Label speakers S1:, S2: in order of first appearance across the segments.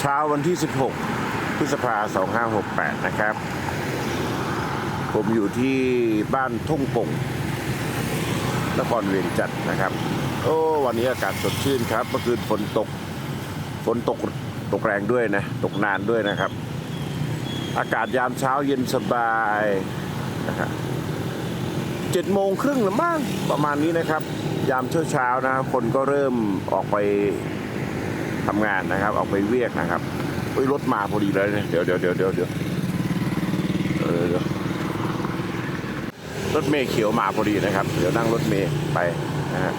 S1: เช้าวันที่ 16 พฤษภา 2568 นะครับ ผมอยู่ที่บ้านทุ่งป่งนครเวียงจันทร์นะครับ โอ้วันนี้อากาศสดชื่นครับ เมื่อคืนฝนตก ฝนตกตกแรงด้วยนะ ตกนานด้วยนะครับ อากาศยามเช้าเย็นสบายนะครับเจ็ดโมงครึ่งหรือมั้งประมาณนี้นะครับ ยามเช้าเช้านะ คนก็เริ่มออกไป ทำงานนะครับ ออกไปเวียกนะครับเฮ้ยรถมาพอดีเลยเนี่ยเดี๋ยวเดี๋ยวเดี๋ยวเดี๋ยวเดี๋ยวเออเดี๋ยวรถเมย์เขียวมาพอดีนะครับ เดี๋ยวนั่งรถเมย์ไปนะฮะ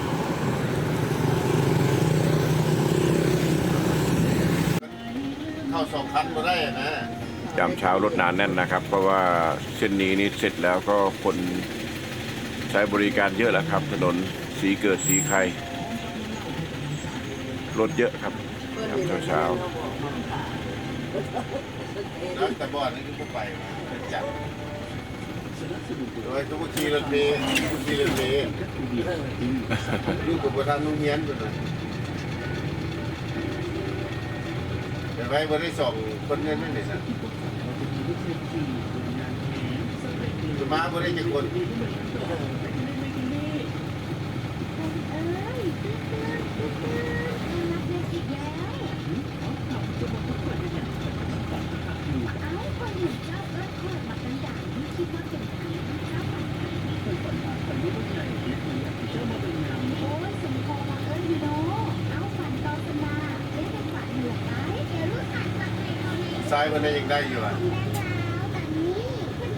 S2: เข้าสองพันก็ได้นะ
S1: ยามเช้ารถนานแน่นนะครับ เพราะว่าเส้นนี้นี่เสร็จแล้วก็คนใช้บริการเยอะแหละครับ ถนนสีเกิดสีไข่รถเยอะครับ ยามเช้าเช้า
S2: แล้วแต่บอดนี่ก็ไปจัดโดยทุกทีรถเมย์ทุกทีรถเมย์ลูกกับประธานนุ่งเงียนไปเลยแต่ไว้บริสองคนเงินนั่นเลยสิจะมาบริจะคน ซ้ายวันนี้ยังได้อยู่อะ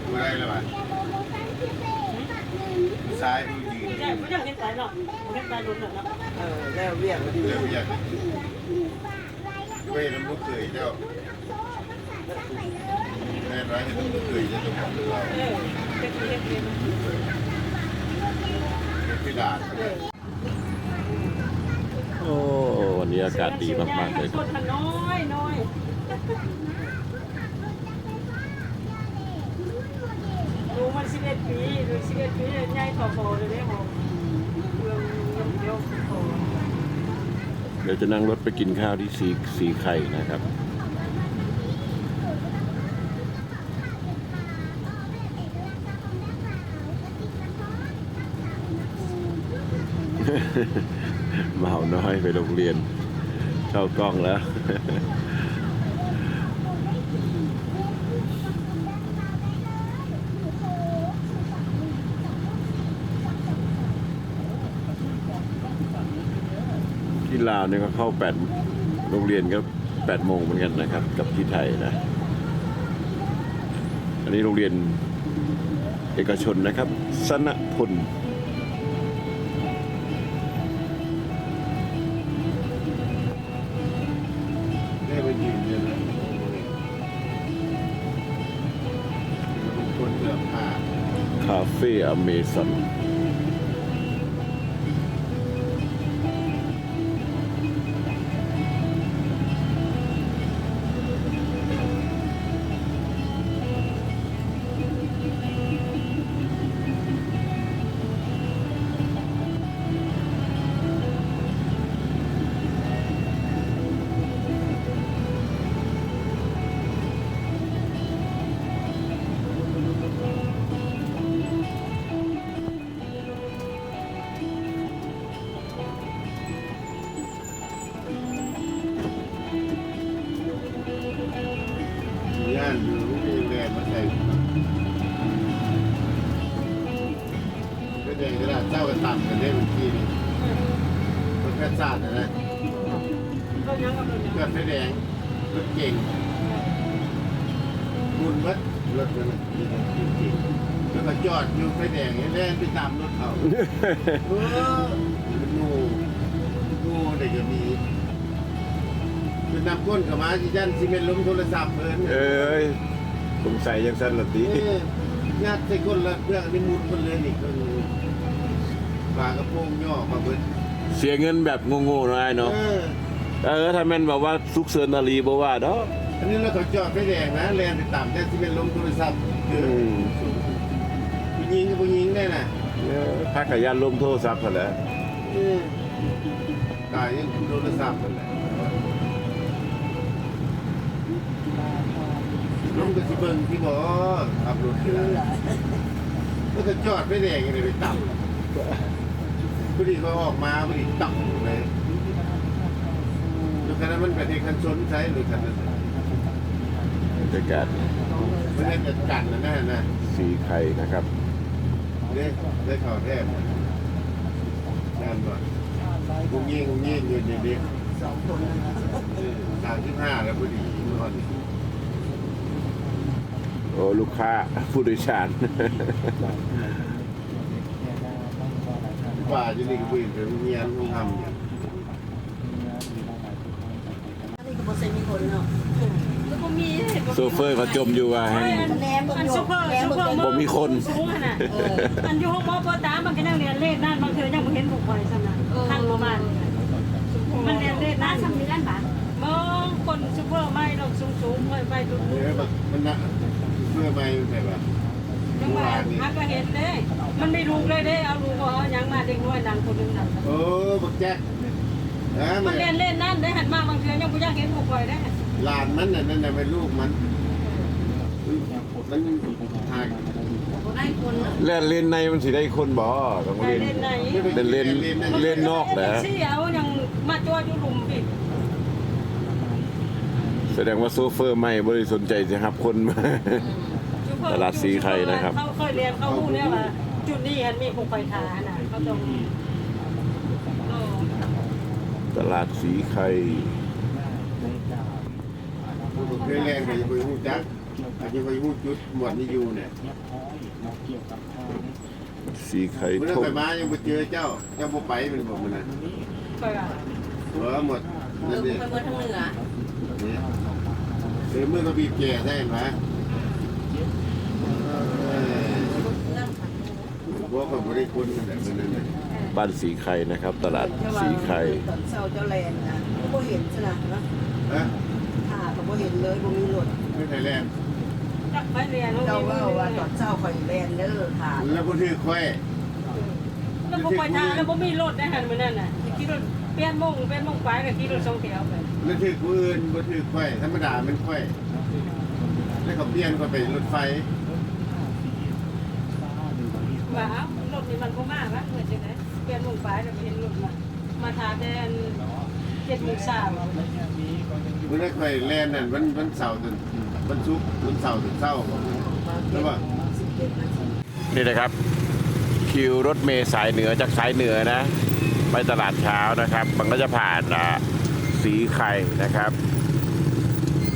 S2: กูได้แล้วอะซ้ายดูยืน
S3: ใช่ไม่อยากเห็นสายหรอกไม่เห็นสายลุ้นหรอกเนะ
S4: เออแล้วเรียกมาดี
S2: เรื่องอยากไม่น้ำลูกเขยเจ้าแม่ร้ายน้ำลูกเขยจะต้องทำเรา
S3: เออเป็นเรียนเรียน
S2: พี่ดา
S1: โอ้วันนี้อากาศดีมากๆเลย
S3: ส่วนน้อยน้อยรู้มัน สิบเอ็ดปีดูสิบเอ็ดปีใหญ่ต่อโตเลยเนี่ยผมเมืองเดียวโต
S1: เดี๋ยวจะนั่งรถไปกินข้าวที่สีสีไข่นะครับ เมาน้อยไปโรงเรียน เข้ากล้องแล้ว ลาวเนี่ยก็เข้าแปดโรงเรียนก็แปดโมงเหมือนกันนะครับ กับที่ไทยนะ อันนี้โรงเรียนเอกชนนะครับ สนพล
S2: ได้ไปยืนเนี่ยนะคนเกือบผ่า
S1: คาเฟ่อเมซอน
S2: ก็แดงกระดาเจ้ากันต่ำกันได้บางทีนี่มันแค่ศาสตร์นะนะ
S3: เกิ
S2: ดไฟแดงรถเก่งคุณวัดรถมันจริงแล้วก็จอดอยู่ไฟแดงให้แล่นไปตามรถเขาเออมันงูงูเด็กจะมีคือนนำก้นเข้ามาที่ยันซีเมนต์ล้มโทรศัพท์เพิ่น
S1: เอ้ยสงสัยยังสั้นละตี
S2: เออยัดใส่ก้นละเรื่องนี้มุดคนเลยนี่ก็งูปลากระโปรงย่อมาเบิด
S1: เสียเงินแบบโง่ๆหน่อย
S2: เอ
S1: เนาะ
S2: อ
S1: เออถ้าแม่นแบบว่าซุกเซินนาลีบ่ว่าดอก
S2: อันนี้เราเขาจอดไฟแดงนะแล่นไปตามยันซีเมนต์ล้มโทรศัพท์คือ
S1: อืม
S2: ผู้หญิงกับผู้หญิงได้น่ะ
S1: เออพักกับยานลมโทรศัพท์กันแหล้ว
S2: เออตายยังโทรศัพท์นั่นแหละก็สิเบิ่งที่บ่ขับรถคือมันก็จอดไม่แดงเลยไปต่ำ พอดีเขาออกมาพอดีต่ำเลยรถคันนั้นมันเป็นคันชนใช้หรือคันนั้น
S1: บรรยากาศ
S2: มันได้จัดกันนะนะนะ
S1: สีไข่นะครับ
S2: ได้ได้ข่าวแทบนั่นว่ากุ้งยิงกุ้งยิงเงินเด็ก
S4: สองคนนะ
S2: สามสิบห้าแล้วพอดีเมื่อก่อน
S1: โอ้ลูกค้าผู้โดยสาร
S2: ป่าจะนี่ก็เป็นเป็นเงียนทำอยู่
S4: อันนี้ก็บ่ใช่มีคนเนาะ
S3: แล้วก็มี
S1: โซเฟอร์เขาจมอยู่ว่าให้
S4: แหนมเบิ่ง
S3: อัน
S4: อยู่
S3: ซุปเปอร์
S4: แหนม
S3: ซุป
S4: เบิ่ง
S3: เปอร์
S4: อยู่
S1: ผมมีคน
S3: สูงขนาดอันอยู่ห้องหมอปอตามันก็นั่งเรียนเลขนั่นบางเทื่อยังบ่เห็นบุกไปซั่นน่ะทางประมาณมันเรียนเลขนั่นทำนี่นั่นบามองคนซุปเปอร์ไม่ดอกสูงๆไปไปดู
S2: เนี่ยแบบมันนะเพื่อไม่ใช่ปะ
S3: ยังมาฮักก็เห็นเด้ มันไม่รู้เลยเด้เอาลูกเอาหยังมาเด็กน้อยนั่นคนนึงนั่น
S2: โอ้บักแจ๊กนะมั
S3: มันนเรียนเล่นนั่นได้หันมาบางเทื่อยังบ่อยากเห็นบุกไปได้
S2: หลานมันน่ะนั่นน่ะเป็นลูกมัน มันหาก
S4: บ่ได้คนน่ะ
S1: เล่นเล่นในมันสิได้คนบ่ต้อง
S3: ไป
S1: เล่น
S3: เล่นไหน
S1: เป็นเล่นเล่นนอกเหรอ
S3: เสียวยังมาจอดอยู่หลุมปิด
S1: แสดงว่าโซเฟอร์ไม่บริสนใจจะรับคนมาตลาดสีไข่นะครับ
S3: เขาเคยเรียนเขาพูดเนี่ยว่า จุดนี้เห็นมีผูกไฟขาน่ะเขาต้องเออ
S1: ตลาดสีไข่
S2: ผู้เคยแรงไปยังไปหูจักอาจจะไปหูจุดหมวดนี้อยู่เนี่ย
S1: สีไข่
S2: เมื่อ
S1: ทง
S2: ไปมายังไปเจอเจ้า เจ้าบ่ไปเป็นบอกมันนะ
S3: ไปว่า
S2: เออหมด
S4: เอ
S2: นั่
S4: อน
S2: เอง
S4: ไปเบิ่งทางเหนือ
S2: เนี่ยเออเมื่อก็บีบแก่ได้ไหมเออ
S4: นั่งผัด
S2: บอกคนบริคุณแบบนั้นเลย
S1: บ้านสีไข่นะครับ ตลาดสีไข่
S4: ตอนเช้าเจ้าแลนน่ะบ่เห็นซะนะเนาะ
S2: ฮะ
S4: ถ้าก็บ่เห็นเลยบ่มีรถ
S2: ไม่ไทยแลนด์
S3: จักไปเรียน
S4: เจ้าว่าว่าตอนเช้าข่อยแลนเด้อค่ะ
S2: แล้วก็ถือค่อย
S3: แล้วผูกไฟทางแล้วบ่มีรถได้หันมื้อนั้นน่ะขี่รถเปลี่ยนโมงเปลี่ยนโมงไปก็ขี่รถสองแถวไป
S2: แล้วถือผู้อื่นบ่ถือค่อยธรรมดามันค่อยแล้วเขาเปลี่ยนก็ไปรถไฟ
S3: ว่าเอ้ารถนี่มันบ่มากวะเหมือนจังได๋เปลี่ยนโมงไปแล้วเห็นรถมามาทาแดน7โมงเช้า
S2: เมื่อค่อยแลนนั่นวันวันเสาร์จนวันศุกร์วันเสาร์จนเช้าแล้วว่า
S4: นาที
S1: นี่นะครับ คิวรถเมล์สายเหนือจากสายเหนือนะ ไปตลาดเช้านะครับ มันก็จะผ่านอ่าสีไข่นะครับ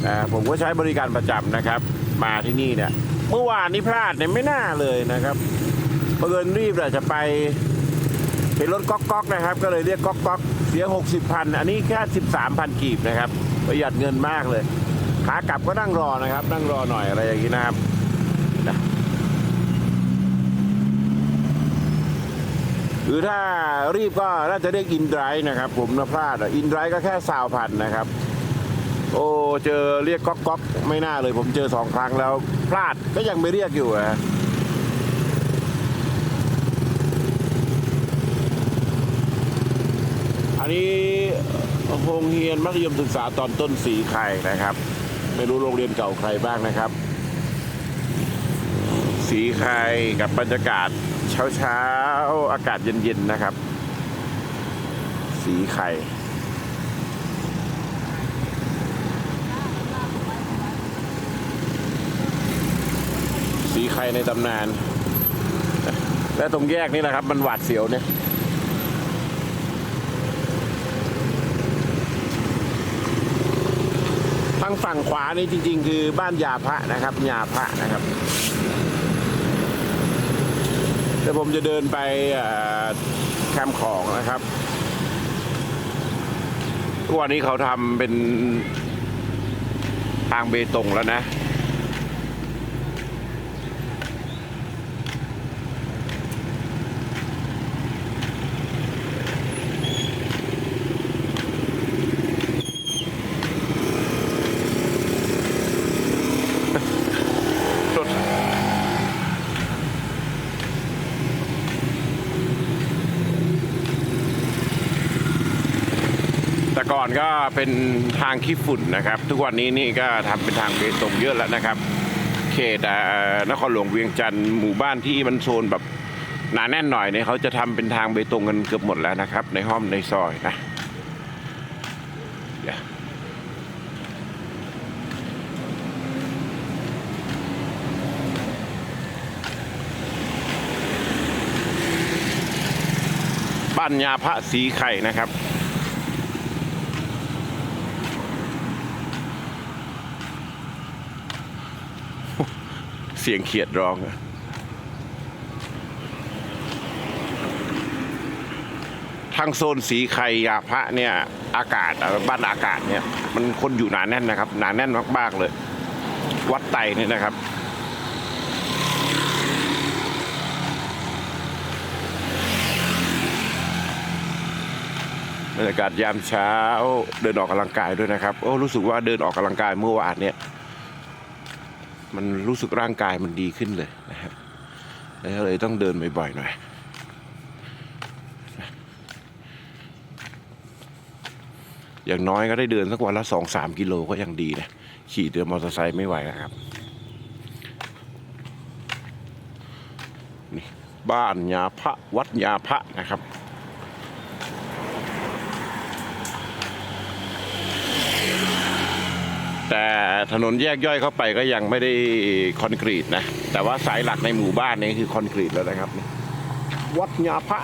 S1: อ่าผมก็ใช้บริการประจำนะครับ มาที่นี่เนี่ย เมื่อวานนี้พลาดเนี่ยไม่น่าเลยนะครับ เพื่อนรีบเลยจะไปเห็นรถก๊อกก๊อกนะครับ ก็เลยเรียกก๊อกก๊อกเสียหกสิบพันอันนี้แค่สิบสามพันกีบนะครับ ประหยัดเงินมากเลยขากลับก็นั่งรอนะครับ นั่งรอหน่อยอะไรอย่างนี้นะครับหรือถ้ารีบก็น่าจะเรียกอินไดร์นะครับ ผมนะพลาดอินไดร์ก็แค่สาวพันนะครับ โอ้เจอเรียกก๊อกก๊อกไม่น่าเลย ผมเจอสองครั้งแล้วพลาดก็ยังไม่เรียกอยู่อะ นนี้โรงเรียนมัธยมศึกษาตอนต้นสีไข่นะครับ ไม่รู้โรงเรียนเก่าใครบ้างนะครับ สีไข่กับบรรยากาศเช้าเช้าๆอากาศเย็นๆนะครับ สีไข่สีไข่ในตำนาน และตรงแยกนี่แหละครับ มันหวาดเสียวเนี่ยางฝั่งขวานี่จริง ๆ คือบ้านยาพระนะครับยาพระนะครับเดี๋ยวผมจะเดินไปแคมป์ของนะครับทุกวันนี้เขาทำเป็นทางเบตงแล้วนะ อนก็เป็นทางขี้ฝุ่นนะครับ ทุกวันนี้นี่ก็ทำเป็นทางเบตงเยอะแล้วนะครับ เขตนครหลวงเวียงจันทร์หมู่บ้านที่มันโซนแบบหนาแน่นหน่อยเนี่ยเขาจะทำเป็นทางเบตงกันเกือบหมดแล้วนะครับ ในห้อมในซอยนะบ้านยาพระสีไข่นะครับ สียงเขียดร้องทางโซนสีไข่ยาพระเนี่ย อากาศบ้านอากาศเนี่ย มันคนอยู่หนาแน่นนะครับ หนาแน่นมากๆเลย วัดไตเนี่ยนะครับบรรยากาศยามเช้าเดินออกกำลังกายด้วยนะครับ โอ้รู้สึกว่าเดินออกกำลังกายเมื่อวานเนี่ย มันรู้สึกร่างกายมันดีขึ้นเลยนะครับแล้วเลยต้องเดินบ่อยๆหน่อยอย่างน้อยก็ได้เดินสักวันละสองสามกิโลก็ยังดีนะขี่เดินมอเตอร์ไซค์ไม่ไหวนะครับนี่บ้านยาพระวัดยาพระนะครับ แต่ถนนแยกย่อยเข้าไปก็ยังไม่ได้คอนกรีตนะ แต่ว่าสายหลักในหมู่บ้านนี้คือคอนกรีตแล้วนะครับ วัดยาพระ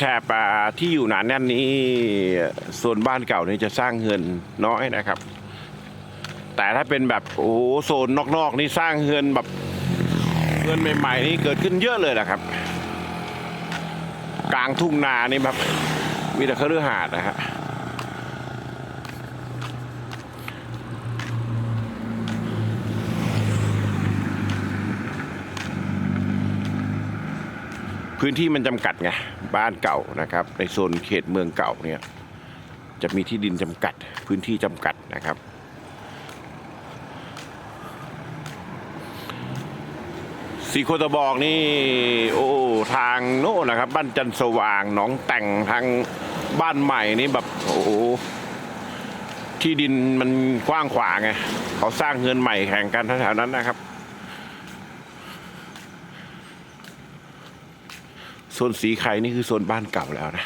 S1: แถบๆที่อยู่หนาแน่นนี้ส่วนบ้านเก่านี่จะสร้างเฮือนน้อยนะครับ แต่ถ้าเป็นแบบโอ้โหโซนนอกๆนี่สร้างเฮือนแบบเฮือนใหม่ๆนี่เกิดขึ้นเยอะเลยนะครับ กลางทุ่งนานี่แบบมีแต่เครือหาดนะฮะ พื้นที่มันจำกัดไงบ้านเก่านะครับ ในโซนเขตเมืองเก่าเนี่ยจะมีที่ดินจำกัด พื้นที่จำกัดนะครับ สีโคตะบอกนี่โอ้ทางโน่นนะครับ บ้านจันสว่างหนองแต่งทางบ้านใหม่นี่แบบโอ้ที่ดินมันกว้างขวางไงเขาสร้างเงินใหม่แข่งกันแถวๆนั้นนะครับ โซนสีไข่นี่คือโซนบ้านเก่าแล้วนะ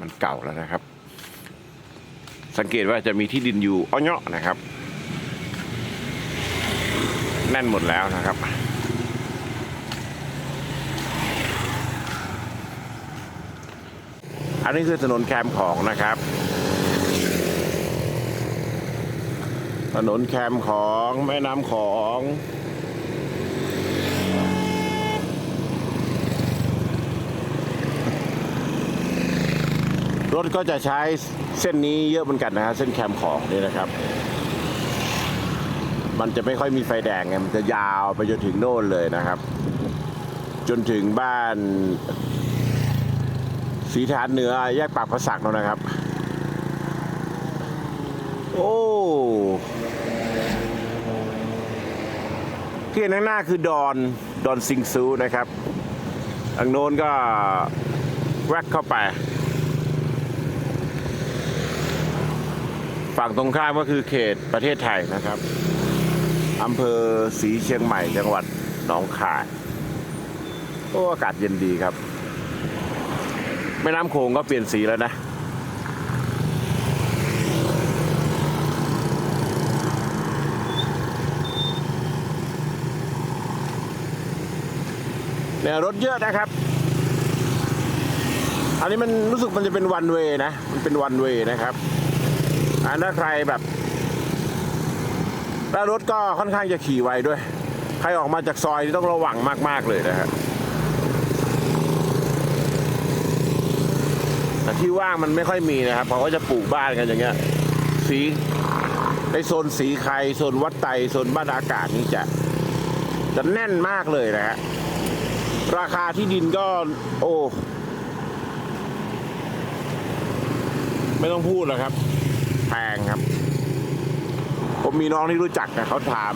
S1: มันเก่าแล้วนะครับ สังเกตว่าจะมีที่ดินอยู่อ้อเนาะนะครับ แน่นหมดแล้วนะครับอันนี้คือถนนแคมของนะครับ ถนนแคมของแม่น้ำของ รถก็จะใช้เส้นนี้เยอะเหมือนกันนะฮะเส้นแคมของนี่นะครับ มันจะไม่ค่อยมีไฟแดงไงมันจะยาวไปจนถึงโน่นเลยนะครับ จนถึงบ้านสีฐานเหนือแยกปากพระสักแล้วนะครับ โอ้ที่นข้างหน้าคือดอนดอนซิงซูนะครับทางโน้นก็แวกเข้าไป ฝั่งตรงข้ามก็คือเขตประเทศไทยนะครับอำเภอศรีเชียงใหม่จังหวัดหนองคายโอ้อากาศเย็นดีครับ แม่น้ำโขงก็เปลี่ยนสีแล้วนะเนี่รถเยอะนะครับ อันนี้มันรู้สึกมันจะเป็นวันเวนะ มันเป็นวันเวนะครับ ถ้าใครแบบแล้วรถก็ค่อนข้างจะขี่ไวด้วย ใครออกมาจากซอยนี่ต้องระวังมาก ๆ เลยนะฮะนะที่ว่างมันไม่ค่อยมีนะครับเขาก็จะปลูกบ้านกันอย่างเงี้ย สีในโซนสีไข่โซนวัดไตโซนบ้านอากาศนี่จะจะแน่นมากเลยนะฮะราคาที่ดินก็ โอ้ ไม่ต้องพูดแล้วครับ แพงครับ ผมมีน้องที่รู้จักนะเขาถาม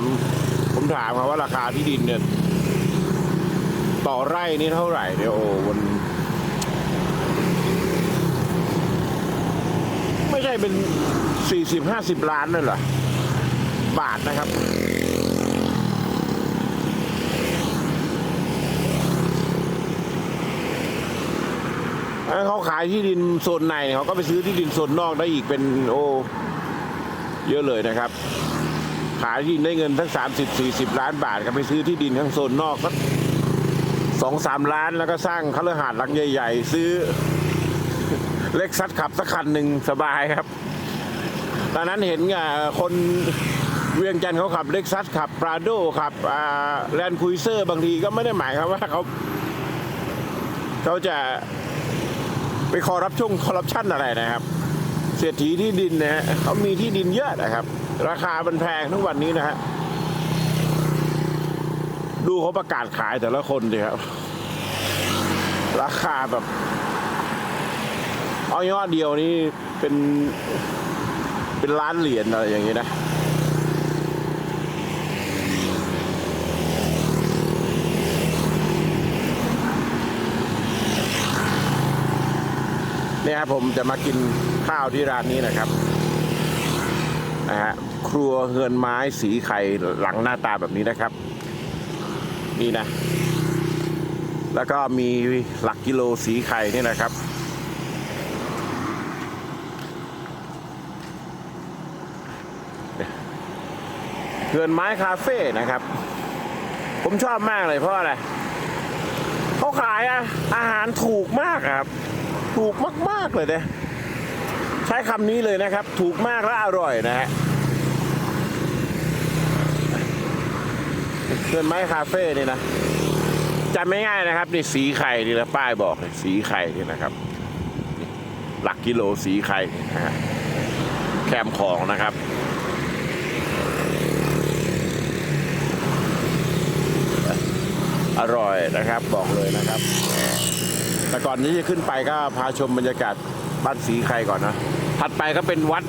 S1: ผมถามเขาว่าราคาที่ดินเนี่ยต่อไร่นี่เท่าไหร่เนี่ยโอ้มันไม่ใช่เป็นสี่สิบห้าสิบล้านนั่นเหรอบาทนะครับ ถ้าเขาขายที่ดินโซนในเขาก็ไปซื้อที่ดินโซนนอกได้อีกเป็นโอ้เยอะเลยนะครับ ขายที่ดินได้เงินทั้งสามสิบสี่สิบล้านบาทก็ไปซื้อที่ดินข้งโซนนอกสักสองสามล้านแล้วก็สร้างคฤหาสน์หลังใหญ่ ๆ ซื้อเล็กซัสขับสักคันหนึ่งสบายครับ ตอนนั้นเห็นคนเวียงจันทร์เขาขับเล็กซัสขับปราโดขับแลนด์คุยเซอร์บางทีก็ไม่ได้หมายความว่าเขาเขาจะ ไปคอรับช่วงคอร์รัปชันอะไรนะครับ เศรษฐีที่ดินนะฮะเขามีที่ดินเยอะนะครับ ราคามันแพงทุกวันนี้นะฮะดูเขาประกาศขายแต่ละคนดิครับ ราคาแบบเอายอดเดียวนี่เป็นเป็นล้านเหรียญอะไรอย่างนี้นะ นี่ยครับผมจะมากินข้าวที่ร้านนี้นะครับนะฮะครัวเฮือนไม้สีไข่หลังหน้าตาแบบนี้นะครับ นี่นะ แล้วก็มีหลักกิโลสีไข่นี่นะครับเขื่อนไม้คาเฟ่นะครับ ผมชอบมากเลยเพราะอะไรเขาขายออาหารถูกมากครับ ถูกมาก ๆ เลยนะใช้คำนี้เลยนะครับ ถูกมากและอร่อยนะฮะเขื่อนไม้คาเฟ่นี่นะจำไม่ง่ายนะครับนี่สีไข่นี่นะป้ายบอกเลยสีไข่นี่นะครับ หลักกิโลสีไข่นะฮะแคมของนะครับอร่อยนะครับบอกเลยนะครับ แต่ก่อนที่จะขึ้นไปก็พาชมบรรยากาศบ้านสีไข่ก่อนนะ ถัดไปก็เป็นวัด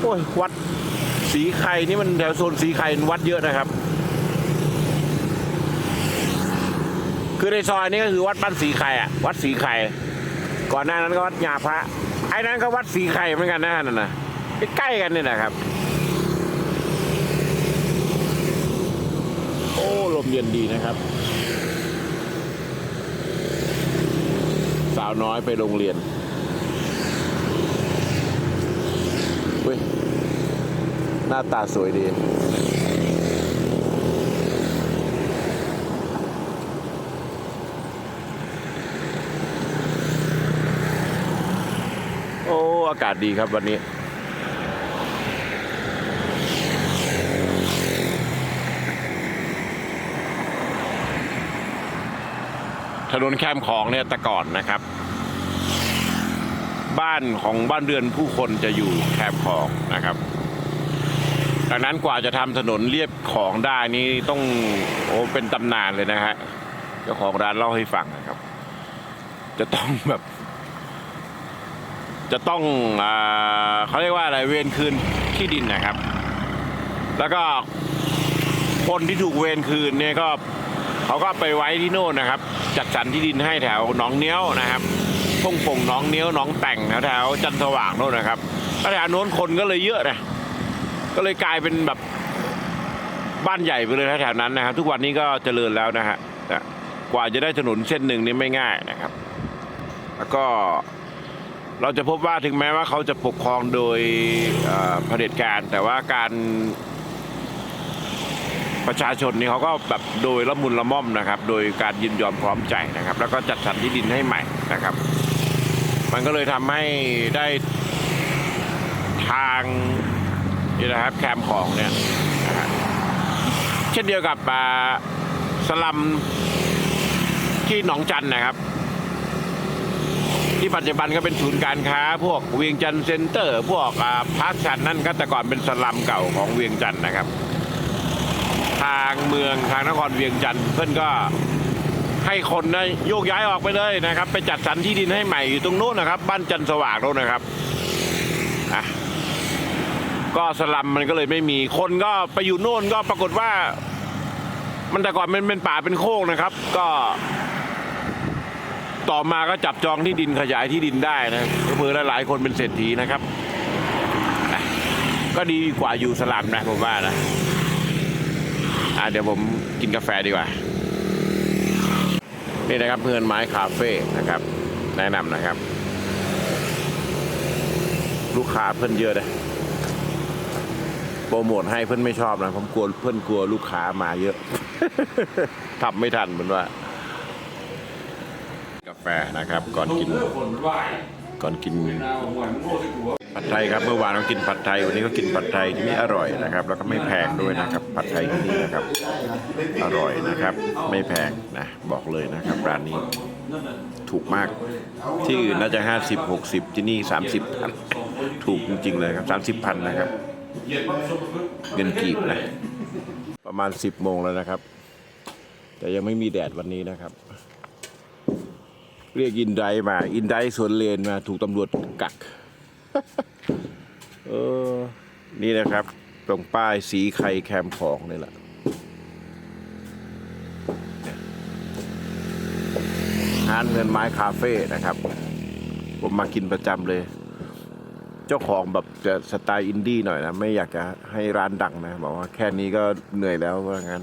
S1: โอ้ย วัดสีไข่นี่มันแถวโซนสีไข่วัดเยอะนะครับ คือในซอยนี้ก็คือวัดบ้านสีไข่อะวัดสีไข่ ก่อนหน้านั้นก็วัดยาพระ ไอ้นั้นก็วัดสีไข่เหมือนกันนะนั่นนะใกล้กันนี่นะครับ โอ้ ลมเย็นดีนะครับาวน้อยไปโรงเรียนเว้ยหน้าตาสวยดี โอ้ อากาศดีครับวันนี้ ถนนแคมของเนี่ยแต่ก่อนนะครับ บ้านของบ้านเรือนผู้คนจะอยู่แคมของนะครับดังนั้นกว่าจะทำถนนเรียบของได้นี่ต้องโอ้เป็นตำนานเลยนะฮะเจ้าของร้านเล่าให้ฟังนะครับ จะต้องแบบ จะต้องอาเขาเรียกว่าอะไรเวรคืนที่ดินนะครับ แล้วก็คนที่ถูกเวรคืนเนี่ยก็ เขาก็ไปไว้ที่โน่นนะครับ จัดสรรที่ดินให้แถวหนองเนี้ยวนะครับทุ่งป่งหนองเนี้ยวหนองแต่งแถวแถวจันทว่างโน่นนะครับแล้วแถวโน้นคนก็เลยเยอะนะก็เลยกลายเป็นแบบบ้านใหญ่ไปเลยแถวนั้นนะครับ ทุกวันนี้ก็เจริญแล้วนะฮะกว่าจะได้ถนนเส้นหนึ่งนี่ไม่ง่ายนะครับ แล้วก็เราจะพบว่าถึงแม้ว่าเขาจะปกครองโดยเผด็จการ แต่ว่าการ ประชาชนนี่เขาก็แบบโดยละมุนละม่อมนะครับ โดยการยินยอมพร้อมใจนะครับ แล้วก็จัดสรรที่ดินให้ใหม่นะครับ มันก็เลยทำให้ได้ทางนี่นะครับแคมของเนี่ยนะเช่นเดียวกับสลัมที่หนองจันนะครับ ที่ปัจจุบันก็เป็นศูนย์การค้า พวกเวียงจันเซ็นเตอร์ พวกพาร์คชันนั่นก็แต่ก่อนเป็นสลัมเก่าของเวียงจันนะครับ ทางเมืองทางนครเวียงจันทร์เพื่อนก็ให้คนนะโยกย้ายออกไปเลยนะครับ ไปจัดสรรที่ดินให้ใหม่อยู่ตรงโน้นนะครับ บ้านจันทร์สว่างโน้นนะครับอะก็สลัมมันก็เลยไม่มีคนก็ไปอยู่โน่นก็ปรากฏว่า มันแต่ก่อนมันเป็นป่าเป็นโคกนะครับ ก็ ต่อมาก็จับจองที่ดินขยายที่ดินได้นะเพื่อหลายคนเป็นเศรษฐีนะครับ ก็ดีกว่าอยู่สลัมนะผมว่านะ อะเดี๋ยวผมกินกาแฟดีกว่า นี่นะครับเพื่อนไม้คาเฟ่นะครับ แนะนำนะครับ ลูกค้าเพื่อนเยอะเลยโปรโมทให้เพื่อนไม่ชอบนะ ผมกลัวเพื่อนกลัวลูกค้ามาเยอะทำไม่ทันเหมือนว่า กาแฟนะครับ ก่อนกิน ก่อนกิน ผัดไทยครับเมื่อวานเรากินผัดไทยวันนี้ก็กินผัดไทยที่ไม่อร่อยนะครับ แล้วก็ไม่แพงด้วยนะครับผัดไทยที่นี่นะครับ อร่อยนะครับ ไม่แพงนะบอกเลยนะครับร้านนี้ถูกมาก ที่อื่นน่าจะ 50 60 ที่นี่ 30พันถูกจริงๆเลยครับ30พันนะครับเงินกีบนะประมาณ 10โมงแล้วนะครับ แต่ยังไม่มีแดดวันนี้นะครับเรียกอินไดมา อินไดสวนเลนมาถูกตำรวจกัก เออ นี่นะครับ ตรงป้ายสีไข่แคมป์ของนี่แหละร้านเงินไม้คาเฟ่นะครับ ผมมากินประจำเลย เจ้าของแบบจะสไตล์อินดี้หน่อยนะ ไม่อยากจะให้ร้านดังนะ บอกว่าแค่นี้ก็เหนื่อยแล้วว่างั้น